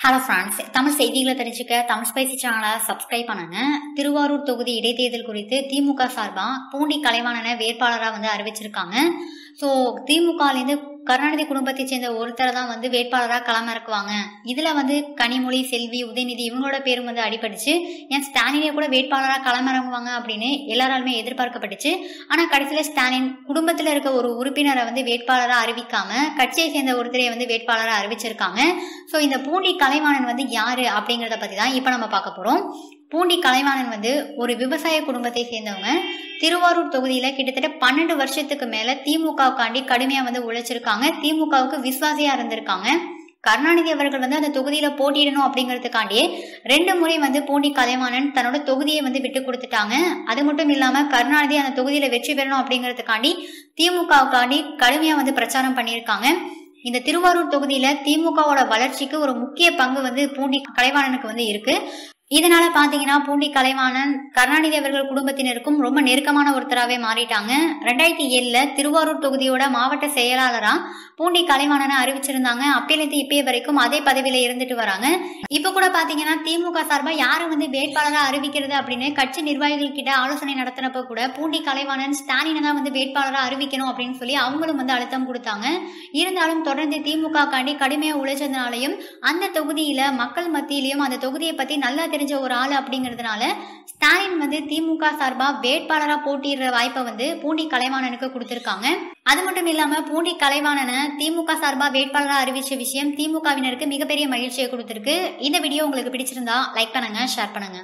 Hello friends Tamil செய்திகளை தெரிஞ்சுக்க Tamil spicy சேனலை சப்ஸ்கிரைப் பண்ணுங்க. திருவாரூர் தொகுதி இடைத்தேர்தல் குறித்து திமுக சார்பாக பூண்டி கலைவாணனை வேட்பாளராக வந்து அறிவிச்சிருக்காங்க. ஸோ திமுகலேருந்து கருணாநிதி குடும்பத்தை சேர்ந்த ஒருத்தரை தான் வந்து வேட்பாளராக களமிறக்குவாங்க இதில் வந்து கனிமொழி செல்வி உதயநிதி இவங்களோட பேரும் வந்து அடிபட்டுச்சு. ஏன் ஸ்டாலினே கூட வேட்பாளராக களமிறங்குவாங்க அப்படின்னு எல்லாராலுமே எதிர்பார்க்கப்பட்டுச்சு. ஆனால் கடைசியில் ஸ்டாலின் குடும்பத்தில் இருக்க ஒரு உறுப்பினரை வந்து வேட்பாளராக அறிவிக்காம கட்சியை சேர்ந்த ஒருத்தரை வந்து வேட்பாளராக அறிவிச்சிருக்காங்க. ஸோ இந்த பூண்டி கலைவாணன் வந்து யாரு அப்படிங்கிறத பற்றி தான் இப்போ நம்ம பார்க்க போறோம். பூண்டி கலைவாணன் வந்து ஒரு விவசாய குடும்பத்தை சேர்ந்தவங்க. திருவாரூர் தொகுதியில் கிட்டத்தட்ட பன்னெண்டு வருஷத்துக்கு மேலே திமுகவுக்காண்டி கடுமையாக வந்து உழைச்சிருக்காங்க. திமுகவுக்கு விசுவாசியாக இருந்திருக்காங்க. கருணாநிதி அவர்கள் வந்து அந்த தொகுதியில போட்டியிடணும் அப்படிங்கிறதுக்காண்டியே ரெண்டு முறை வந்து பூண்டி கலைமானன் தன்னோட தொகுதியை வந்து விட்டு கொடுத்துட்டாங்க. அது மட்டும் இல்லாம கருணாநிதி அந்த தொகுதியில வெற்றி பெறணும் அப்படிங்கிறதுக்காண்டி திமுகவுக்காண்டி கடுமையா வந்து பிரச்சாரம் பண்ணியிருக்காங்க. இந்த திருவாரூர் தொகுதியில திமுகவோட வளர்ச்சிக்கு ஒரு முக்கிய பங்கு வந்து பூண்டி கலைவாணனுக்கு வந்து இருக்கு. இதனால பாத்தீங்கன்னா பூண்டி கலைவாணன் கருணாநிதி அவர்கள் குடும்பத்தினருக்கும் ரொம்ப நெருக்கமான ஒருத்தராகவே மாறிட்டாங்க. ரெண்டாயிரத்தி ஏழுல திருவாரூர் தொகுதியோட மாவட்ட செயலாளரா பூண்டி கலைவாணனை அறிவிச்சிருந்தாங்க. அப்பிலிருந்து இப்பய வரைக்கும் அதே பதவியில இருந்துட்டு வராங்க. இப்ப கூட பாத்தீங்கன்னா திமுக சார்பா யாரு வந்து வேட்பாளராக அறிவிக்கிறது அப்படின்னு கட்சி நிர்வாகிகள் கிட்ட ஆலோசனை நடத்தினப்ப கூட பூண்டி கலைவாணன் ஸ்டாலினை தான் வந்து வேட்பாளராக அறிவிக்கணும் அப்படின்னு சொல்லி அவங்களும் வந்து அழுத்தம் கொடுத்தாங்க. இருந்தாலும் தொடர்ந்து திமுக காண்டி கடுமையா உழைச்சதுனாலையும் அந்த தொகுதியில மக்கள் மத்தியிலையும் அந்த தொகுதியை பத்தி நல்லா தெரிஞ்ச ஒரு ஆள் அப்படிங்கிறதுனால ஸ்டாலின் வந்து திமுக சார்பா வேட்பாளரா போட்டியிடுற வாய்ப்பை வந்து பூண்டி கலைவாணனுக்கு கொடுத்திருக்காங்க. அது மட்டும் இல்லாம பூண்டி கலைவாணனை திமுக சார்பா வேட்பாளராக அறிவிச்ச விஷயம் திமுகவினருக்கு மிகப்பெரிய மகிழ்ச்சியை கொடுத்திருக்கு. இந்த வீடியோ உங்களுக்கு பிடிச்சிருந்தா லைக் பண்ணுங்க ஷேர் பண்ணுங்க.